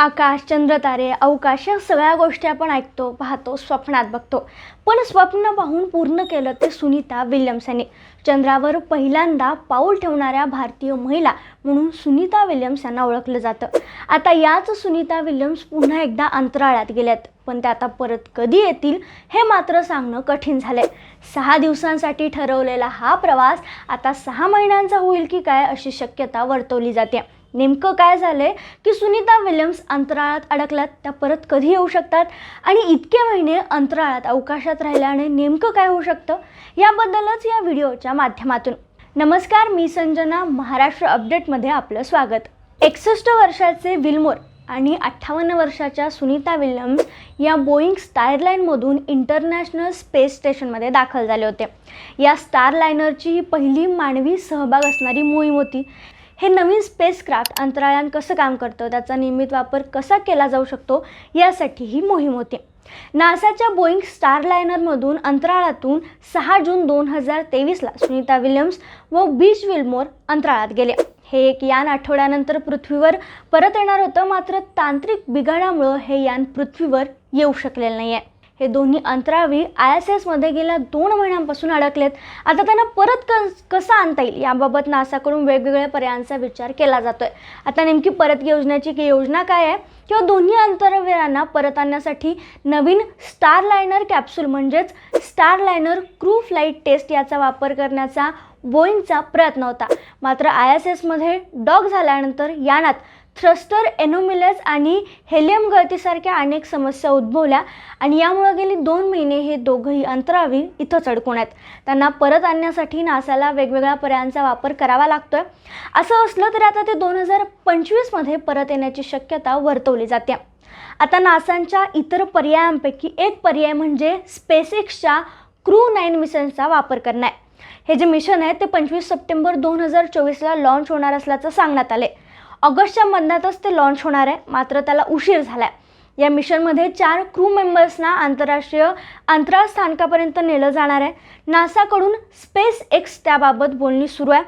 आकाश चंद्र तारे अवकाश या सगळ्या गोष्टी आपण ऐकतो पाहतो स्वप्नात बघतो. पण स्वप्न पाहून पूर्ण केलं ते सुनीता विल्यम्स यांनी चंद्रावर पहिल्यांदा पाऊल ठेवणाऱ्या भारतीय महिला म्हणून सुनीता विल्यम्स यांना ओळखलं जातं. आता याच सुनीता विल्यम्स पुन्हा एकदा अंतराळात गेल्यात. पण ते आता परत कधी येतील हे मात्र सांगणं कठीण झालंय. सहा दिवसांसाठी ठरवलेला हा प्रवास आता सहा महिन्यांचा होईल की काय अशी शक्यता वर्तवली जाते. नेमकं काय झालं आहे की सुनीता विल्यम्स अंतराळात अडकल्यात त्या परत कधी येऊ शकतात? आणि इतके महिने अंतराळात अवकाशात राहिल्याने नेमकं काय होऊ शकतं? याबद्दलच या व्हिडिओच्या माध्यमातून. नमस्कार मी संजना महाराष्ट्र अपडेटमध्ये आपलं स्वागत. एकसष्ट वर्षाचे विल्मोर आणि अठ्ठावन्न वर्षाच्या सुनीता विल्यम्स या बोईंग स्टारलाईनमधून इंटरनॅशनल स्पेस स्टेशनमध्ये दाखल झाले होते. या स्टारलायनरची ही पहिली मानवी सहभाग असणारी मोहीम होती. हे नवीन स्पेसक्राफ्ट अंतराळात कसं काम करतं? त्याचा नियमित वापर कसा केला जाऊ शकतो? यासाठी ही मोहीम होती. नासाच्या बोईंग स्टारलायनरमधून अंतराळातून सहा जून दोन हजार तेवीसला सुनीता विल्यम्स व बीच विल्मोर अंतराळात गेले. हे एक यान आठवड्यानंतर पृथ्वीवर परत येणार होतं मात्र तांत्रिक बिघाडामुळं हे यान पृथ्वीवर येऊ शकलेलं नाही आहे हे दोन्ही अंतरावी आय एस एसमध्ये गेल्या दोन महिन्यांपासून अडकलेत. आता त्यांना परत कस कसं आणता येईल याबाबत नासाकडून वेगवेगळ्या पर्यायांचा विचार केला जातो आहे आता नेमकी परत योजण्याची की योजना काय आहे किंवा दोन्ही अंतराळवीरांना परत आणण्यासाठी नवीन स्टार लायनर कॅप्सूल म्हणजेच Starliner crew flight test याचा वापर करण्याचा बोईंगचा प्रयत्न होता. मात्र आय एस एसमध्ये डॉग झाल्यानंतर यानात थ्रस्टर एनोमिलस आणि हेलियम गळतीसारख्या अनेक समस्या उद्भवल्या आणि यामुळे गेली दोन महिने हे दोघंही अंतरावी इथंच अडकून आहेत त्यांना परत आणण्यासाठी नासाला वेगवेगळ्या पर्यायांचा वापर करावा लागतोय. असं असलं तरी आता ते दोन हजार पंचवीसमध्ये परत येण्याची शक्यता वर्तवली जाते. आता नासांच्या इतर पर्यायांपैकी एक पर्याय म्हणजे स्पेसिक्सच्या क्रू नाईन मिशनचा वापर करणे आहे हे जे मिशन आहे ते पंचवीस सप्टेंबर दोन हजार चोवीसला लॉन्च होणार असल्याचं सांगण्यात आले ऑगस्टच्या मध्यातच ते लॉन्च होणार आहे. मात्र त्याला उशीर झाला आहे या मिशनमध्ये चार क्रू मेंबर्सना आंतरराष्ट्रीय अंतराळ स्थानकापर्यंत नेलं जाणार आहे. नासाकडून स्पेस एक्स त्याबाबत बोलणी सुरू आहे.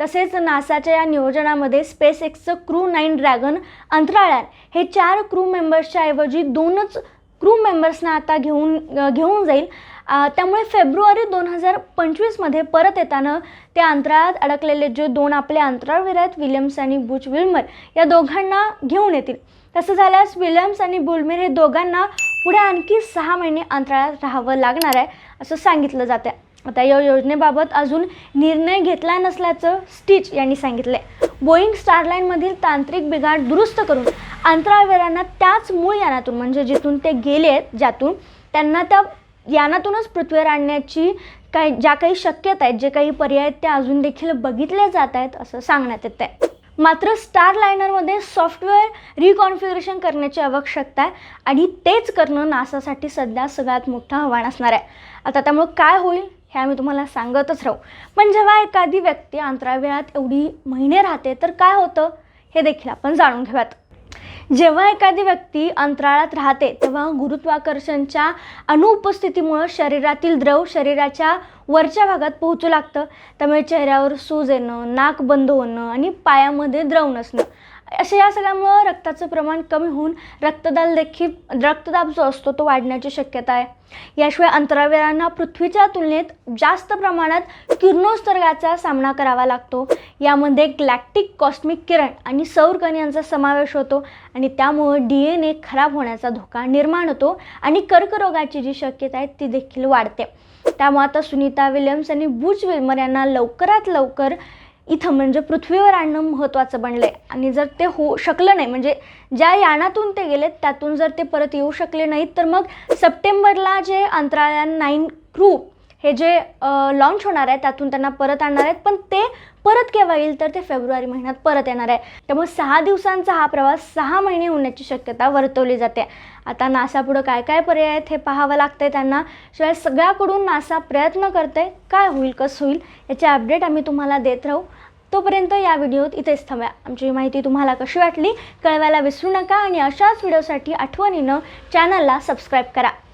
तसेच नासाच्या या नियोजनामध्ये स्पेस एक्सचं क्रू नाईन ड्रॅगन अंतराळात हे चार क्रू मेंबर्सच्या ऐवजी दोनच क्रू मेंबर्सना आता घेऊन घेऊन जाईल. त्यामुळे फेब्रुवारी दोन हजार पंचवीसमध्ये परत येताना ते अंतराळात अडकलेले जे दोन आपले अंतराळवीर आहेत विल्यम्स आणि बुच विल्मर या दोघांना घेऊन येतील. तसं झाल्यास विल्यम्स आणि बुलमेर हे दोघांना पुढे आणखी सहा महिने अंतराळात राहावं लागणार आहे असं सांगितलं जातं आता या योजनेबाबत अजून निर्णय घेतला नसल्याचं स्टिच यांनी सांगितले बोईंग स्टारलाईनमधील तांत्रिक बिघाड दुरुस्त करून अंतराळवीरांना त्याच मूळ यानातून म्हणजे जिथून ते गेले आहेत ज्यातून त्यांना त्या यानातूनच पृथ्वीवर आणण्याची काही ज्या काही शक्यता आहेत जे काही पर्याय आहेत ते अजून देखील बघितले जात आहेत असं सांगण्यात येत आहे. मात्र स्टार लायनरमध्ये सॉफ्टवेअर रिकॉन्फिगरेशन करण्याची आवश्यकता आहे आणि तेच करणं नासासाठी सध्या सगळ्यात मोठं आव्हान असणार आहे. आता त्यामुळं काय होईल हे आम्ही तुम्हाला सांगतच राहू. पण जेव्हा एखादी व्यक्ती अंतराळवीरात एवढी महिने राहते तर काय होतं हे देखील आपण जाणून घेऊयात. जेव्हा एखादी व्यक्ती अंतराळात राहते तेव्हा गुरुत्वाकर्षणच्या अनुपस्थितीमुळं शरीरातील द्रव शरीराच्या वरच्या भागात पोहोचू लागतं. त्यामुळे चेहऱ्यावर सूज येणं नाक बंद होणं आणि पायामध्ये द्रव नसणं. अशा या सगळ्यामुळं रक्ताचं प्रमाण कमी होऊन रक्तदाब देखील रक्तदाब जो असतो तो वाढण्याची शक्यता आहे. याशिवाय अंतराळवीरांना पृथ्वीच्या तुलनेत जास्त प्रमाणात किरणोत्सर्गाचा सामना करावा लागतो. यामध्ये ग्लॅक्टिक कॉस्मिक किरण आणि सौरकण यांचा समावेश होतो आणि त्यामुळं डी एन ए खराब होण्याचा धोका निर्माण होतो आणि कर्करोगाची जी शक्यता आहे ती देखील वाढते. त्यामुळे आता सुनीता विल्यम्स आणि बुच विल्मर यांना लवकरात लवकर इथं म्हणजे पृथ्वीवर आणणं महत्त्वाचं बनलं आहे आणि जर ते होऊ शकलं नाही म्हणजे ज्या यानातून ते गेलेत त्यातून जर ते परत येऊ शकले नाहीत तर मग सप्टेंबरला जे अंतराळयान नाईन क्रू हे जे लॉन्च होणार आहे त्यातून त्यांना परत आणणार आहेत. पण ते परत केव्हा येईल? तर ते फेब्रुवारी महिन्यात परत येणार आहे. त्यामुळे सहा दिवसांचा हा प्रवास सहा महिने होण्याची शक्यता वर्तवली जाते. आता नासापुढं काय काय पर्याय आहेत हे पाहावं लागतंय त्यांना. शिवाय सगळ्याकडून नासा प्रयत्न करते काय होईल कसं होईल याचे अपडेट आम्ही तुम्हाला देत राहू. तोपर्यंत या व्हिडिओत इथेच थांबा आमची माहिती तुम्हाला कशी वाटली कळवायला विसरू नका. आणि अशाच व्हिडिओसाठी आठवणीनं चॅनलला सबस्क्राईब करा.